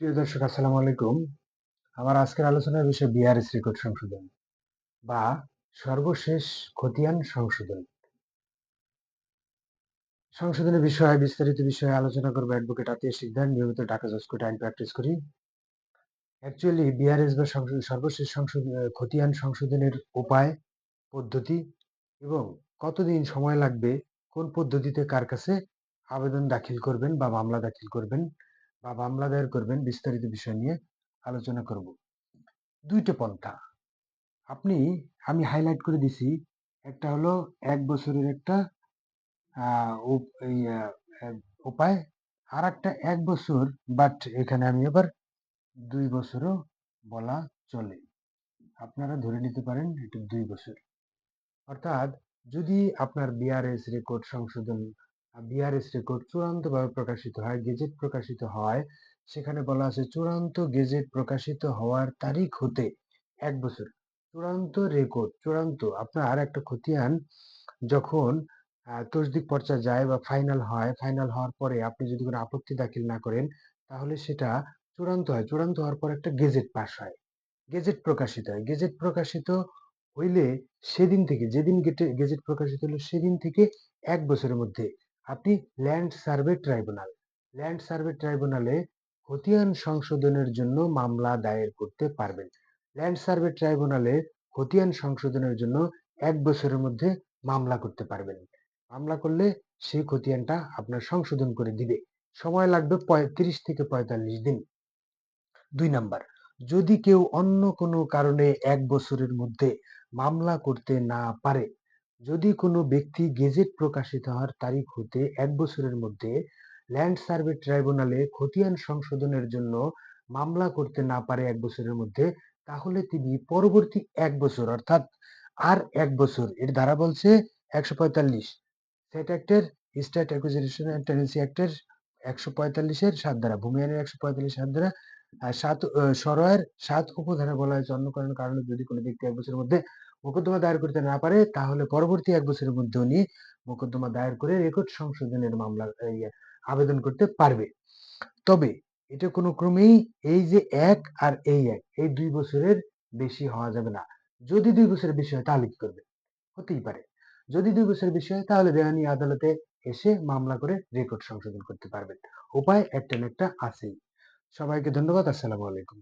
প্রিয় দর্শক, আসসালামু আলাইকুম। আমার আজকের আলোচনার বিষয় বিআরএস রেকর্ড সংশোধন বা সর্বশেষ খতিয়ান সংশোধন। সংশোধনের বিষয়ে, বিস্তারিত বিষয়ে আলোচনা করব অ্যাডভোকেট আতিয়া নিয়মিত জজ কোর্টে আইন প্র্যাকটিস করি। অ্যাকচুয়ালি বিআরএস বা সর্বশেষ সংশোধন খতিয়ান সংশোধনের উপায়, পদ্ধতি এবং কতদিন সময় লাগবে, কোন পদ্ধতিতে কার কাছে আবেদন দাখিল করবেন বা মামলা দাখিল করবেন বা মামলা দায়ের করবেন বিস্তারিত বিষয় নিয়ে আলোচনা করব। দুইটা পন্থা। আপনি, আমি হাইলাইট করে দিছি, একটা হলো এক বছরের একটা উপায় আর একটা এক বছর বাট এখানে আমি এবার দুই বছরও বলা চলে। আপনারা ধরে নিতে পারেন এটা দুই বছর। অর্থাৎ যদি আপনার বিআরএস রেকর্ড সংশোধন বিআরএস রেকর্ড চূড়ান্তভাবে প্রকাশিত হয়, গেজেট প্রকাশিত হয়। সেখানে বলা আছে, চূড়ান্ত গেজেট প্রকাশিত হওয়ার তারিখ হতে এক বছর। চূড়ান্ত রেকর্ড, চূড়ান্ত, আপনার একটা খতিয়ান, যখন তসদিক পর্চা যায় বা ফাইনাল হয়, ফাইনাল হওয়ার পরে আপনি যদি কোনো আপত্তি দাখিল না করেন, তাহলে সেটা চূড়ান্ত হয়। চূড়ান্ত হওয়ার পর একটা গেজেট পাস হয়। গেজেট প্রকাশিত হয়। গেজেট প্রকাশিত হইলে সেদিন থেকে, যেদিন গেজেট প্রকাশিত হলো সেদিন থেকে এক বছরের মধ্যে আপনি land survey tribunal land survey ট্রাইব্যুনালে খতিয়ান সংশোধনের জন্য মামলা দায়ের করতে পারবেন। ল্যান্ড সার্ভে ট্রাইব্যুনালে খতিয়ান সংশোধনের জন্য এক বছরের মধ্যে মামলা করতে পারবেন। মামলা করলে সেই খতিয়ানটা আপনার সংশোধন করে দিবে। সময় লাগবে পঁয়ত্রিশ থেকে পঁয়তাল্লিশ দিন। দুই নাম্বার, যদি কেউ অন্য কোনো কারণে এক বছরের মধ্যে মামলা করতে না পারে যদি কোনো ব্যক্তি গেজেট প্রকাশিত হওয়ার তারিখ হতে এক বছরের মধ্যে ল্যান্ড সার্ভে ট্রাইব্যুনালে খতিয়ান সংশোধনের জন্য মামলা করতে না পারে এক বছরের মধ্যে, তাহলে তিনি পরবর্তী এক বছর, অর্থাৎ আর এক বছর, এর ধারা বলছে একশো পঁয়তাল্লিশ। সেট অ্যাক্টের, স্টেট অ্যাকুইজিশন অ্যান্ড টেনেন্সি অ্যাক্টের একশো পঁয়তাল্লিশের সাত ধারা, ভূমি আইনের একশো পঁয়তাল্লিশ সাত ধারা সাত সরয়ের সাত উপধারা বলা হয়েছে। অন্য কারণে যদি কোনো ব্যক্তি এক বছরের মধ্যে মোকদ্দমা দায়ের করতে না পারে, তাহলে পরবর্তী এক বছরের মধ্যে উনি মোকদ্দমা দায়ের করে রেকর্ড সংশোধনের মামলা আবেদন করতে পারবে। তবে এটা কোনো ক্রমেই এই যে এক আর এই এক, এই দুই বছরের বেশি হওয়া যাবে না। যদি দুই বছরের বেশি হয় তাহলে কি করবে? হতেই পারে। যদি দুই বছরের বেশি হয় তাহলে দেওয়ানি আদালতে এসে মামলা করে রেকর্ড সংশোধন করতে পারবেন। উপায় একটা একটা আছেই। সবাইকে ধন্যবাদ, আসসালামু আলাইকুম।